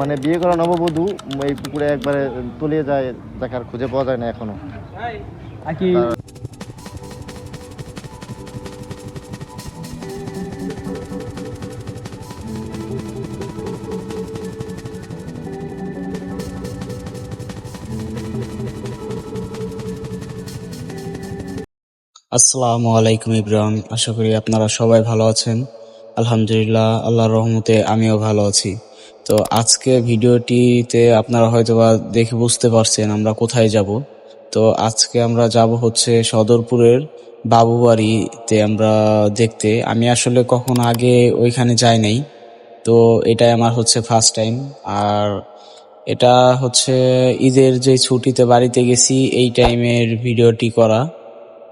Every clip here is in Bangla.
মানে বিয়ে করা নববধূ এই পুকুরে একবারে তলিয়ে যায় দেখার খুঁজে পাওয়া যায় না এখনও। আসসালামু আলাইকুম ইব্রাহিম। আশা করি আপনারা সবাই ভালো আছেন। আলহামদুলিল্লাহ আল্লাহর রহমতে আমিও ভালো আছি। তো আজকে ভিডিওটিতে আপনারা হয়তোবা দেখে বুঝতে পারছেন আমরা কোথায় যাব। তো আজকে আমরা যাব হচ্ছে সদরপুরের বাবুবাড়িতে আমরা দেখতে। আমি আসলে কখনো আগে ওইখানে যাই নাই। তো এটাই আমার হচ্ছে ফার্স্ট টাইম আর এটা হচ্ছে ঈদের যে ছুটিতে বাড়িতে গেছি, এই টাইমের ভিডিওটি করা।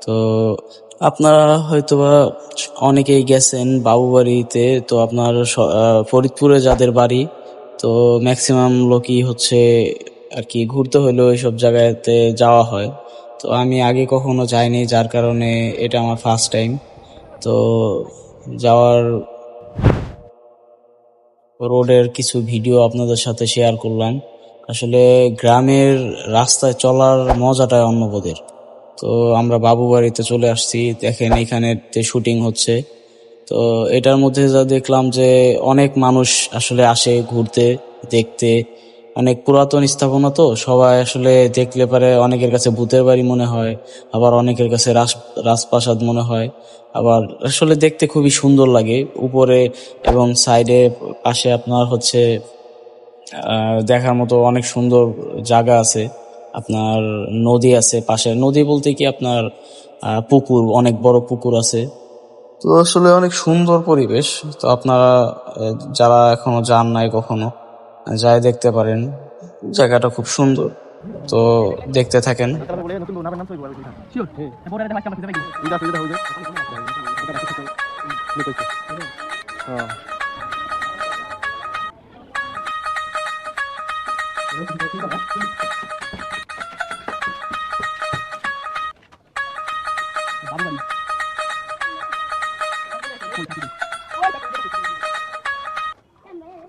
তো আপনারা হয়তোবা অনেকেই গেছেন বাবুবাড়িতে। তো আপনার ফরিদপুরে যাদের বাড়ি তো ম্যাক্সিমাম লোকই হচ্ছে আর কি ঘুরতে হলেও এইসব জায়গাতে যাওয়া হয়। তো আমি আগে কখনো যাইনি, যার কারণে এটা আমার ফার্স্ট টাইম তো যাওয়ার রোডের কিছু ভিডিও আপনাদের সাথে শেয়ার করলাম। আসলে গ্রামের রাস্তায় চলার মজাটাই অন্য বোধের তো আমরা বাবু বাড়িতে চলে আসছি, দেখেন এখানে শুটিং হচ্ছে। তো এটার মধ্যে যা দেখলাম যে অনেক মানুষ আসলে আসে ঘুরতে, দেখতে। অনেক পুরাতন স্থাপনা তো, সবাই আসলে দেখলে পারে অনেকের কাছে ভূতের বাড়ি মনে হয়, আবার অনেকের কাছে রাস, রাজপ্রাসাদ মনে হয়। আবার আসলে দেখতে খুবই সুন্দর লাগে। উপরে এবং সাইডে পাশে আপনার হচ্ছে দেখার মতো অনেক সুন্দর জায়গা আছে। আপনার নদী আছে পাশে। নদী বলতে কি আপনার পুকুর, অনেক বড় পুকুর আছে। তো আসলে অনেক সুন্দর পরিবেশ। তো আপনারা যারা এখনও যান নাই কখনো, যাই দেখতে পারেন, জায়গাটা খুব সুন্দর। তো দেখতে থাকেন।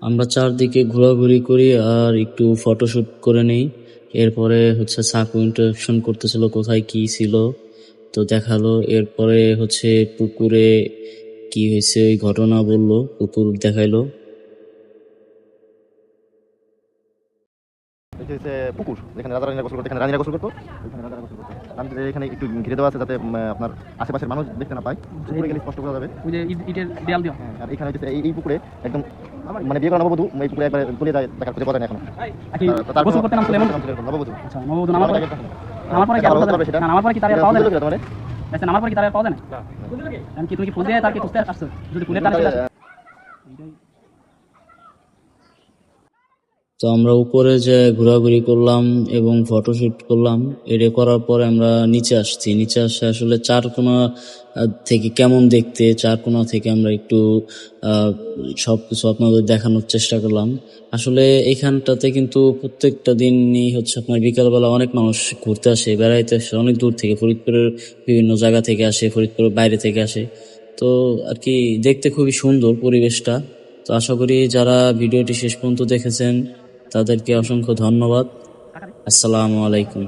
আমরা চারদিকে ঘোরাঘুরি করি আর একটু ফটোশুট করে নেই। এরপরে হচ্ছে সাকু ইন্টারাকশন করতেছিল কোথায় কি ছিল, তো দেখাল। এরপরে হচ্ছে পুকুরে কি হয়েছে, ওই ঘটনা বলল, পুকুর দেখাইলো। এটা হচ্ছে পুকুর যেখানে রাজা রানীরা গোসল করতো এখানে রানীরা গোসল করতো। এখানে রাজারা গোসল করতো। রানীদের এখানে একটু ঘিরে দেওয়া আছে যাতে আপনার আশেপাশের মানুষ দেখতে না পায়। পুকুরে গেলে স্পষ্ট করা যাবে। ওই যে ইটের দেয়াল দেওয়া। হ্যাঁ, আর এখানে হচ্ছে এই এই পুকুরে একদম মানে বিয়ে করা নববধূ এই পুকুরে একবারে তলিয়ে যায় দেখার খুঁজে পাওয়া যায় না এখনও। তার- গোসল করতে নাম ছিল এরকম, নববধূ। আচ্ছা নববধূ নামার পরে নামার পরে কি আর এটা পাওয়া ভালো যাবে? হবে সেটা। না, নামার পরে কি তার পাওয়া যাবে? খুঁজে আচ্ছা নামার পরে কি তার পাওয়া যায় না কি তুমি কি ফুল দিয়ে তার খুঁজতে আসছো? যদি ফুলের তার চলে আসে তো আমরা উপরে যে ঘোরাঘুরি করলাম এবং ফটোশুট করলাম, এটা করার পরে আমরা নিচে আসছি। নিচে আসে আসলে চারকোনা থেকে কেমন দেখতে, চারকোনা থেকে আমরা একটু সব কিছু আপনাদের দেখানোর চেষ্টা করলাম। আসলে এখানটাতে কিন্তু প্রত্যেকটা দিনই হচ্ছে আপনার বিকালবেলা অনেক মানুষ ঘুরতে আসে, বেড়াইতে আসে, অনেক দূর থেকে, ফরিদপুরের বিভিন্ন জায়গা থেকে আসে, ফরিদপুরের বাইরে থেকে আসে। তো আর কি, দেখতে খুবই সুন্দর পরিবেশটা। তো আশা করি যারা ভিডিওটি শেষ পর্যন্ত দেখেছেন তাদেরকে অসংখ্য ধন্যবাদ। আসসালামু আলাইকুম।